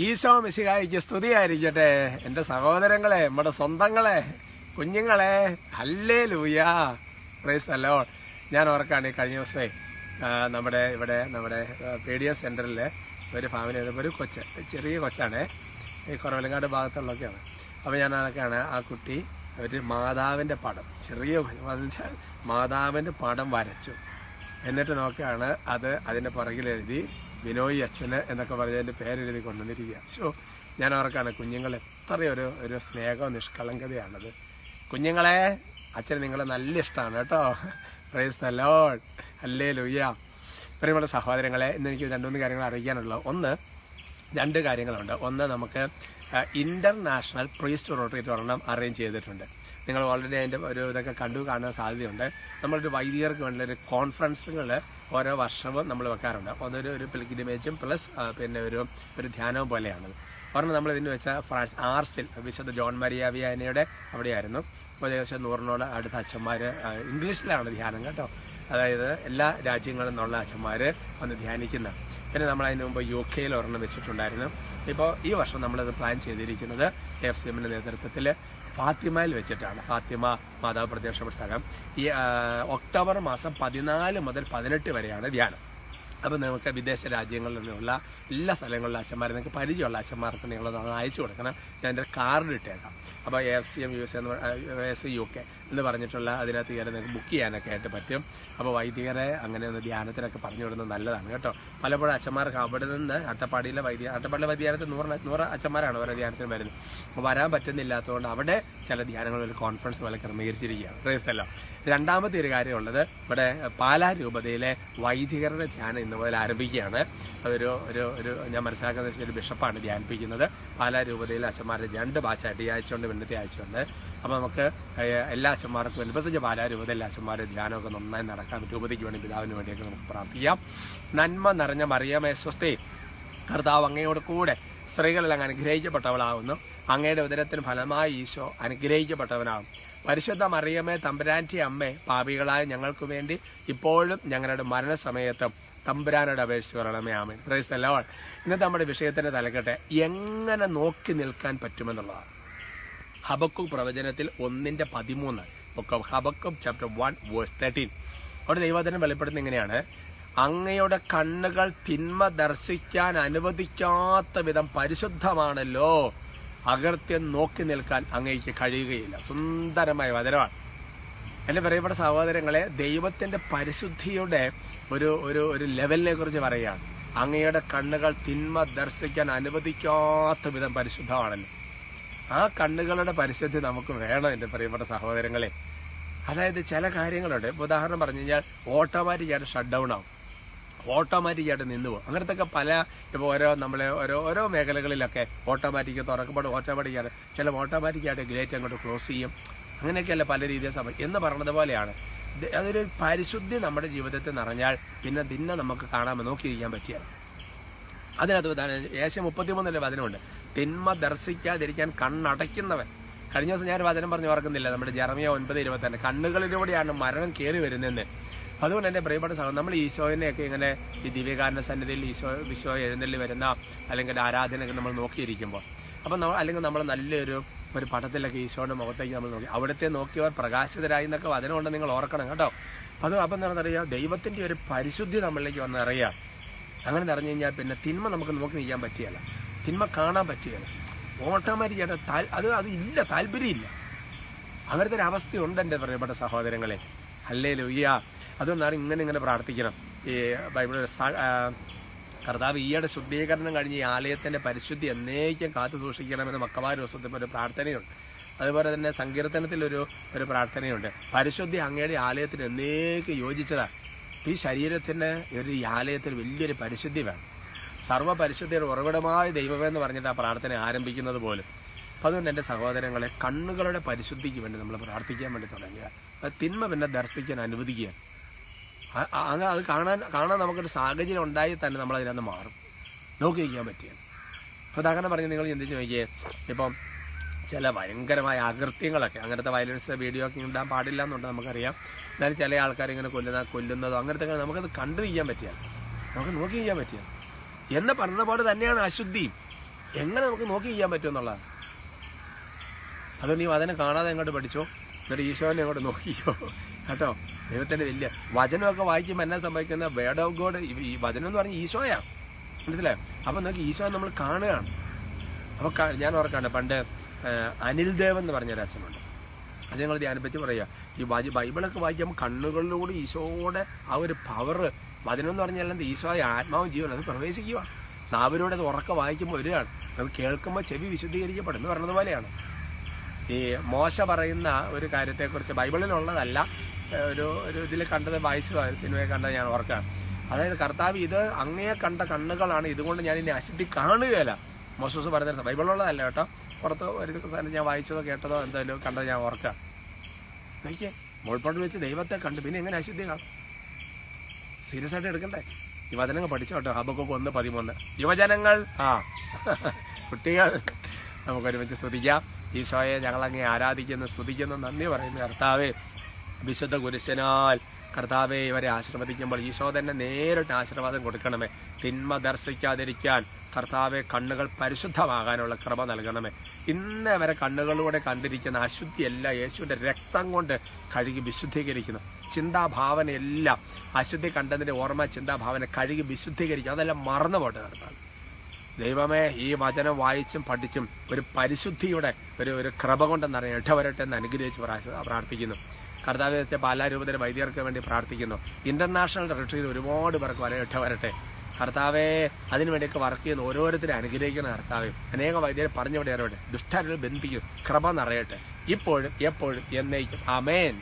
ഈശോ മിശിഹായിക്ക് സ്തുതിയായിരിക്കട്ടെ. എന്റെ സഹോദരങ്ങളെ നമ്മുടെ സ്വന്തങ്ങളെ കുഞ്ഞുങ്ങളെ. അല്ലേ ലൂയാ പ്രൈസ് അല്ലോ ഞാൻ ഓർക്കാണ് കഴിഞ്ഞ ദിവസമേ നമ്മുടെ ഇവിടെ നമ്മുടെ പി ഡി എസ് സെന്ററിൽ ഒരു ഫാമിലി ഒരു കൊച്ച് ചെറിയ കൊച്ചാണ്. ഈ കുറവലങ്ങാട് ഭാഗത്തുള്ളൊക്കെയാണ് അപ്പോൾ ഞാൻ അതൊക്കെയാണ് ആ കുട്ടി ഒരു മാതാവിന്റെ പടം ചെറിയ മാതാവിന്റെ പടം വരച്ചു. എന്നിട്ട് നോക്കുകയാണ് അത് അതിന്റെ പുറകിൽ എഴുതി ബിനോയ് അച്ഛന് എന്നൊക്കെ പറഞ്ഞ് അതിന്റെ പേരെഴുതി കൊണ്ടുവന്നിരിക്കുക. സോ ഞാൻ ഓർക്കാണ് കുഞ്ഞുങ്ങൾ എത്രയൊരു ഒരു സ്നേഹവും നിഷ്കളങ്കതയാണത്. കുഞ്ഞുങ്ങളെ അച്ഛന് നിങ്ങളെ നല്ല ഇഷ്ടമാണ് കേട്ടോ. പ്രൈസ് നല്ലോൺ അല്ലേ ലുയ്യ പ്രിയമുള്ള സഹോദരങ്ങളെ ഇന്ന് എനിക്ക് രണ്ട് മൂന്ന് കാര്യങ്ങൾ അറിയിക്കാനുള്ളത്. ഒന്ന് രണ്ട് കാര്യങ്ങളുണ്ട്. ഒന്ന് നമുക്ക് ഇന്റർനാഷണൽ പ്രീസ്റ്റ് റോട്ടറി ഒരെണ്ണം അറേഞ്ച് ചെയ്തിട്ടുണ്ട്. നിങ്ങൾ ഓൾറെഡി അതിന്റെ ഒരു ഇതൊക്കെ കണ്ടു കാണാൻ സാധ്യതയുണ്ട്. നമ്മളൊരു വൈദികർക്ക് വേണ്ട ഒരു കോൺഫറൻസുകൾ ഓരോ വർഷവും നമ്മൾ വെക്കാറുണ്ട്. അപ്പോൾ അതൊരു ഒരു പിൽഗ്രിമേജും പ്ലസ് പിന്നെ ഒരു ഒരു ധ്യാനവും പോലെയാണത് ഒരെണ്ണം നമ്മൾ ഇതിന് വെച്ചാൽ ഫ്രാൻസ് ആർസിൽ വിശുദ്ധ ജോൺ മരിയാവിയാനയുടെ അവിടെയായിരുന്നു. അപ്പോൾ ഏകദേശം നൂറിനോട് അടുത്ത അച്ഛന്മാർ ഇംഗ്ലീഷിലാണ് ധ്യാനം കേട്ടോ. അതായത് എല്ലാ രാജ്യങ്ങളിൽ നിന്നുള്ള അച്ഛന്മാർ വന്ന് ധ്യാനിക്കുന്ന. പിന്നെ നമ്മൾ അതിന് മുമ്പ് യു കെയിൽ ഒരെണ്ണം വെച്ചിട്ടുണ്ടായിരുന്നു. ഇപ്പോൾ ഈ വർഷം നമ്മളത് പ്ലാൻ ചെയ്തിരിക്കുന്നത് എഫ് സി എമ്മിന്റെ നേതൃത്വത്തിൽ ഫാത്തിമയിൽ വെച്ചിട്ടാണ്. ഫാത്തിമ മാതാവ് പ്രത്യക്ഷപ്പെട്ട സ്ഥലം. ഈ ഒക്ടോബർ മാസം പതിനാല് മുതൽ പതിനെട്ട് വരെയാണ് ധ്യാനം. അപ്പം നമുക്ക് വിദേശ രാജ്യങ്ങളിൽ നിന്നുള്ള എല്ലാ സ്ഥലങ്ങളിലും അച്ഛന്മാർ നിങ്ങൾക്ക് പരിചയമുള്ള അച്ഛന്മാർക്ക് നിങ്ങളൊന്ന് അയച്ചു കൊടുക്കണം. ഞാൻ എന്റെ കാർഡ് ഇട്ടേക്കാം. അപ്പോൾ A F C M U S എന്ന് എ എസ് യു കെ എന്ന് പറഞ്ഞിട്ടുള്ള അതിനകത്ത് കയറി നിങ്ങൾക്ക് ബുക്ക് ചെയ്യാനൊക്കെ ആയിട്ട് പറ്റും. അപ്പോൾ വൈദികരെ അങ്ങനെ ഒന്ന് ധ്യാനത്തിനൊക്കെ പറഞ്ഞു വിടുന്നത് നല്ലതാണ് കേട്ടോ. പലപ്പോഴും അച്ഛന്മാർക്ക് അവിടെ നിന്ന് അട്ടപ്പാടിയിലെ വൈദ്യ അട്ടപ്പാടിയിലെ വൈദ്യാനത്തിൽ നൂറ് നൂറ് അച്ഛന്മാരാണ് ഓരോ ധ്യാനത്തിന് വരുന്നത്. അപ്പോൾ വരാൻ പറ്റുന്നില്ലാത്തതുകൊണ്ട് അവിടെ ചില ധ്യാനങ്ങൾ ഒരു കോൺഫറൻസ് പോലെ ക്രമീകരിച്ചിരിക്കുകയാണ്. റേസല്ലോ രണ്ടാമത്തെ ഒരു കാര്യമുള്ളത് ഇവിടെ പാലാ രൂപതയിലെ വൈദികരുടെ ധ്യാനം ഇന്ന് മുതൽ ആരംഭിക്കുകയാണ്. അതൊരു ഒരു ഒരു ഞാൻ മനസ്സിലാക്കുന്ന വെച്ചാൽ ഒരു ബിഷപ്പാണ് ധ്യാനിപ്പിക്കുന്നത്. പാലാ രൂപതയിലെ അച്ഛന്മാരുടെ രണ്ട് ബാച്ചായിട്ട് ഈ ആഴ്ചയുണ്ട് പിന്നത്തെ ആഴ്ചയുണ്ട്. അപ്പോൾ നമുക്ക് എല്ലാ അച്ഛന്മാർക്കും എൺപത്തഞ്ച് പാലാ രൂപതയിലെ അച്ഛന്മാരുടെ ധ്യാനമൊക്കെ നന്നായി നടക്കാൻ രൂപതയ്ക്ക് വേണ്ടി പിതാവിന് വേണ്ടിയൊക്കെ നമുക്ക് പ്രാർത്ഥിക്കാം. നന്മ നിറഞ്ഞ മറിയമേ സ്വസ്ഥയെ കർത്താവ് അങ്ങയോട് കൂടെ സ്ത്രീകളെല്ലാം അനുഗ്രഹിക്കപ്പെട്ടവളാവുന്നു. അങ്ങയുടെ ഉദരത്തിന് ഫലമായി ഈശോ അനുഗ്രഹിക്കപ്പെട്ടവനാകും പരിശുദ്ധ മറിയമേ തമ്പുരാന്റെ അമ്മേ പാപികളായ ഞങ്ങൾക്ക് വേണ്ടി ഇപ്പോഴും ഞങ്ങളുടെ മരണസമയത്തും തമ്പുരാനോട് അപേക്ഷിച്ച് പറയണമേ ആമേ പ്രൈസ് അല്ലോ ഇന്നത്തെ നമ്മുടെ വിഷയത്തിന്റെ തലക്കെട്ട് എങ്ങനെ നോക്കി നിൽക്കാൻ പറ്റുമെന്നുള്ളതാണ്. ഹബക്കു പ്രവചനത്തിൽ ഒന്നിന്റെ പതിമൂന്ന് book of Habakkuk chapter one verse thirteen അവിടെ ദൈവത്തിനും വെളിപ്പെടുത്തുന്ന ഇങ്ങനെയാണ്. അങ്ങയുടെ കണ്ണുകൾ തിന്മ ദർശിക്കാൻ അനുവദിക്കാത്ത വിധം പരിശുദ്ധമാണല്ലോ. അകർത്യം നോക്കി നിൽക്കാൻ അങ്ങേക്ക് കഴിയുകയില്ല. സുന്ദരമായ വചനമാണ്. എന്റെ പ്രിയപ്പെട്ട സഹോദരങ്ങളെ ദൈവത്തിന്റെ പരിശുദ്ധിയുടെ ഒരു ഒരു ഒരു ലെവലിനെ കുറിച്ച് പറയുകയാണ്. അങ്ങയുടെ കണ്ണുകൾ തിന്മ ദർശിക്കാൻ അനുവദിക്കാത്ത വിധം പരിശുദ്ധമാണല്ലോ. ആ കണ്ണുകളുടെ പരിശുദ്ധി നമുക്ക് വേണം എന്റെ പ്രിയപ്പെട്ട സഹോദരങ്ങളെ. അതായത് ചില കാര്യങ്ങളുണ്ട്. ഉദാഹരണം പറഞ്ഞു കഴിഞ്ഞാൽ ഓട്ടോമാറ്റിക്കായിട്ട് ഷട്ട് ഡൗൺ ആവും. ഓട്ടോമാറ്റിക്കായിട്ട് നിന്ന് പോകും. അങ്ങനത്തെ ഒക്കെ പല ഇപ്പോൾ ഓരോ നമ്മളെ ഓരോ ഓരോ മേഖലകളിലൊക്കെ ഓട്ടോമാറ്റിക് തുറക്കപ്പെടും ഓട്ടോമാറ്റിക്കായിട്ട് ചില ഓട്ടോമാറ്റിക്കായിട്ട് ഗ്രേറ്റ് അങ്ങോട്ട് ക്ലോസ് ചെയ്യും. അങ്ങനെയൊക്കെയല്ല പല രീതിയിൽ സമയം എന്ന് പറഞ്ഞത് പോലെയാണ്. അതൊരു പരിശുദ്ധി നമ്മുടെ ജീവിതത്തിൽ നിറഞ്ഞാൽ പിന്നെ പിന്നെ നമുക്ക് കാണാൻ നോക്കിയിരിക്കാൻ പറ്റിയാണ് അതിനകത്ത് ഏശം മുപ്പത്തിമൂന്നിലെ വചനമുണ്ട്. തിന്മ ദർശിക്കാതിരിക്കാൻ കണ്ണടയ്ക്കുന്നവൻ. കഴിഞ്ഞ ദിവസം ഞാൻ വചനം പറഞ്ഞു ഓർക്കുന്നില്ല. നമ്മുടെ ജർമിയ ഒൻപത് ഇരുപത്തി കണ്ണുകളിലൂടെയാണ് മരണം കയറി വരുന്നതെന്ന്. അതുകൊണ്ട് എന്റെ പ്രിയപ്പെട്ട സഹോദരൻ നമ്മൾ ഈശോനെയൊക്കെ ഇങ്ങനെ ഈ ദിവ്യകാരണ സന്നിധിയിൽ ഈശോ വിശ്വ എഴുന്നള്ളി വരുന്ന അല്ലെങ്കിൽ ആരാധനയൊക്കെ നമ്മൾ നോക്കിയിരിക്കുമ്പോൾ. അപ്പം നമ്മൾ അല്ലെങ്കിൽ നമ്മൾ നല്ലൊരു ഒരു പടത്തിലൊക്കെ ഈശോയുടെ മുഖത്തേക്ക് നമ്മൾ നോക്കി. അവിടുത്തെ നോക്കിയവർ പ്രകാശിതരായി എന്നൊക്കെ വചനമുണ്ട് നിങ്ങൾ ഓർക്കണം കേട്ടോ. അത് അപ്പം എന്താണെന്നറിയാം ദൈവത്തിന്റെ ഒരു പരിശുദ്ധി നമ്മളിലേക്ക് വന്ന് അറിയാം അങ്ങനെ നിറഞ്ഞു കഴിഞ്ഞാൽ പിന്നെ തിന്മ നമുക്ക് നോക്കി നിൽക്കാൻ പറ്റിയല്ല. തിന്മ കാണാൻ പറ്റിയല്ല. ഓട്ടോമാറ്റിക്കായിട്ട് അത് അത് ഇല്ല താല്പര്യമില്ല. അങ്ങനത്തെ ഒരു അവസ്ഥയുണ്ട് എന്റെ പ്രിയപ്പെട്ട സഹോദരങ്ങളെ. അല്ലേ ലുയ്യ അതുകൊണ്ടാണ് ഇങ്ങനെ ഇങ്ങനെ പ്രാർത്ഥിക്കണം. ഈ ആ, കർത്താവ് ഈയുടെ ശുദ്ധീകരണം കഴിഞ്ഞ് ഈ ആലയത്തിന്റെ പരിശുദ്ധി എന്നേക്കും കാത്തു സൂക്ഷിക്കണമെന്ന് മക്കവാർ ദിവസത്തിൽ ഒരു പ്രാർത്ഥനയുണ്ട്. അതുപോലെ തന്നെ സങ്കീർത്തനത്തിൽ ഒരു പ്രാർത്ഥനയുണ്ട്. പരിശുദ്ധി അങ്ങയുടെ ആലയത്തിന് എന്നേക്കും യോജിച്ചതാണ് ഈ ശരീരത്തിന് ഒരു ആലയത്തിൽ വലിയൊരു പരിശുദ്ധി വേണം. സർവപരിശുദ്ധിയുടെ ഉറവിടമായ ദൈവമെന്ന് പറഞ്ഞിട്ട് ആ പ്രാർത്ഥന ആരംഭിക്കുന്നത് പോലും. അപ്പം അതുകൊണ്ട് എന്റെ സഹോദരങ്ങളെ കണ്ണുകളുടെ പരിശുദ്ധിക്ക് വേണ്ടി നമ്മൾ പ്രാർത്ഥിക്കാൻ വേണ്ടി തുടങ്ങുക തിന്മ പിന്നെ ദർശിക്കാൻ അനുവദിക്കുക അങ്ങ് അത് കാണാൻ കാണാൻ നമുക്കൊരു സാഹചര്യം ഉണ്ടായി തന്നെ നമ്മൾ അതിനകത്ത് മാറും. നോക്കി വയ്ക്കാൻ അപ്പോൾ ഉദാഹരണം പറഞ്ഞ് നിങ്ങൾ ചിന്തിച്ച് നോക്കിയേ ഇപ്പം ചില ഭയങ്കരമായ അകൃത്യങ്ങളൊക്കെ അങ്ങനത്തെ വയലൻസ് വീഡിയോ ഒക്കെ ഇടാൻ പാടില്ല എന്നുണ്ട് നമുക്കറിയാം. എന്നാലും ചില ആൾക്കാർ ഇങ്ങനെ കൊല്ലുന്ന കൊല്ലുന്നതോ അങ്ങനത്തെ നമുക്കത് കണ്ടു ചെയ്യാൻ പറ്റിയാൽ നമുക്ക് നോക്കി ചെയ്യാൻ പറ്റിയാൽ എന്ന് പറഞ്ഞ പോലെ തന്നെയാണ് അശുദ്ധിയും എങ്ങനെ നമുക്ക് നോക്കി ചെയ്യാൻ പറ്റുമെന്നുള്ളതാണ് അതുകൊണ്ട് നീ അതിനെ കാണാതെ എങ്ങോട്ട് പഠിച്ചോ? എന്നിട്ട് ഈശോനെ അങ്ങോട്ട് നോക്കിയോ കേട്ടോ? ദൈവത്തിന്റെ വലിയ വചനമൊക്കെ വായിക്കുമ്പോൾ എന്നാ സംഭവിക്കുന്ന വേർഡ് ഓഫ് ഗോഡ് ഈ വചനം എന്ന് പറഞ്ഞാൽ ഈശോയാണ് മനസ്സിലായോ? അപ്പൊ നമുക്ക് ഈശോ നമ്മൾ കാണുകയാണ്. അപ്പോൾ ഞാൻ ഓർക്കാണ് പണ്ട് അനിൽ ദേവ് എന്ന് പറഞ്ഞ അച്ഛനുണ്ട്. അത് ഞങ്ങൾ ധ്യാനിപ്പിച്ച് പറയുക. ഈ വാജി ബൈബിളൊക്കെ വായിക്കുമ്പോൾ കണ്ണുകളിലൂടെ ഈശോയുടെ ആ ഒരു പവർ വചനം എന്ന് പറഞ്ഞാൽ എന്താ? ഈശോയെ ആത്മാവും ജീവനും അത് പ്രവേശിക്കുക. നാവിലൂടെ അത് ഉറക്കം വായിക്കുമ്പോൾ വരികയാണ്. അത് കേൾക്കുമ്പോൾ ചെവി വിശുദ്ധീകരിക്കപ്പെടും എന്ന് പറഞ്ഞതുപോലെയാണ്. ഈ മോശ പറയുന്ന ഒരു കാര്യത്തെക്കുറിച്ച് ബൈബിളിലുള്ളതല്ല. ഒരു ഒരു ഇതിൽ കണ്ടത് വായിച്ചു സിനിമയെ കണ്ടത് ഞാൻ ഓർക്കാം അതായത് കർത്താവ് ഇത് അങ്ങയെ കണ്ട കണ്ണുകളാണ് ഇതുകൊണ്ട് ഞാൻ ഇനി അശുദ്ധി കാണുകയില്ല. മോശസ് പറയുന്ന ബൈബിളുള്ളതല്ല കേട്ടോ. പുറത്ത് ഒരു സ്ഥലം ഞാൻ വായിച്ചതോ കേട്ടതോ എന്തായാലും കണ്ടത് ഞാൻ ഓർക്കാം നോക്കിയേ മോൾപ്പാട്ട് വെച്ച് ദൈവത്തെ കണ്ട് പിന്നെ എങ്ങനെ അശുദ്ധി കാണും? സീരിയസ് ആയിട്ട് എടുക്കണ്ടേ? ഈ വചനങ്ങൾ പഠിച്ചു കേട്ടോ. ഹബക്കൊക്കെ ഒന്ന് പതിമൂന്ന്. യുവജനങ്ങൾ ആ കുട്ടികൾ നമുക്കൊരുമിച്ച് സ്തുതിക്കാം. ഈശോയെ ഞങ്ങളങ്ങനെ ആരാധിക്കുന്നു സ്തുതിക്കുന്നു. നന്ദി പറയുന്നു കർത്താവേ. വിശുദ്ധ കുരിശനാൽ കർത്താവെ ഇവരെ ആശീർവദിക്കുമ്പോൾ ഈശോ തന്നെ നേരിട്ട് ആശീർവാദം കൊടുക്കണമേ. തിന്മ ദർശിക്കാതിരിക്കാൻ കർത്താവെ കണ്ണുകൾ പരിശുദ്ധമാകാനുള്ള ക്രമ നൽകണമേ. ഇന്ന് വരെ കണ്ണുകളിലൂടെ കണ്ടിരിക്കുന്ന അശുദ്ധിയെല്ലാം യേശുവിന്റെ രക്തം കൊണ്ട് കഴുകി വിശുദ്ധീകരിക്കുന്നു. ചിന്താഭാവനയെല്ലാം അശുദ്ധി കണ്ടതിന്റെ ഓർമ്മ ചിന്താഭാവന കഴുകി വിശുദ്ധീകരിക്കും അതെല്ലാം മറന്നു പോട്ടെ കർത്താവ്. ദൈവമേ ഈ വചനം വായിച്ചും പഠിച്ചും ഒരു പരിശുദ്ധിയുടെ ഒരു ഒരു ക്രമ കൊണ്ടെന്നറിയാം. ഇടവരട്ടെ എന്ന് അനുഗ്രഹിച്ച് പ്രാർത്ഥ- പ്രാർത്ഥിക്കുന്നു. കർത്താവ് പാലാരൂപതയുടെ വൈദ്യർക്ക് വേണ്ടി പ്രാർത്ഥിക്കുന്നു. ഇന്റർനാഷണൽ റിട്രീറ്റ് ഒരുപാട് പേർക്ക് വരട്ടെ വരട്ടെ. കർത്താവെ അതിനുവേണ്ടിയൊക്കെ വർക്ക് ചെയ്യുന്ന ഓരോരുത്തരെ അനുഗ്രഹിക്കുന്ന കർത്താവെ. അനേകം വൈദ്യരെ പറഞ്ഞു അറിയട്ടെ ദുഷ്ടാരികൾ ബന്ധിപ്പിക്കും. കൃപ നിറയട്ടെ. ഇപ്പോഴും എപ്പോഴും എന്നേക്കും. അമേൻ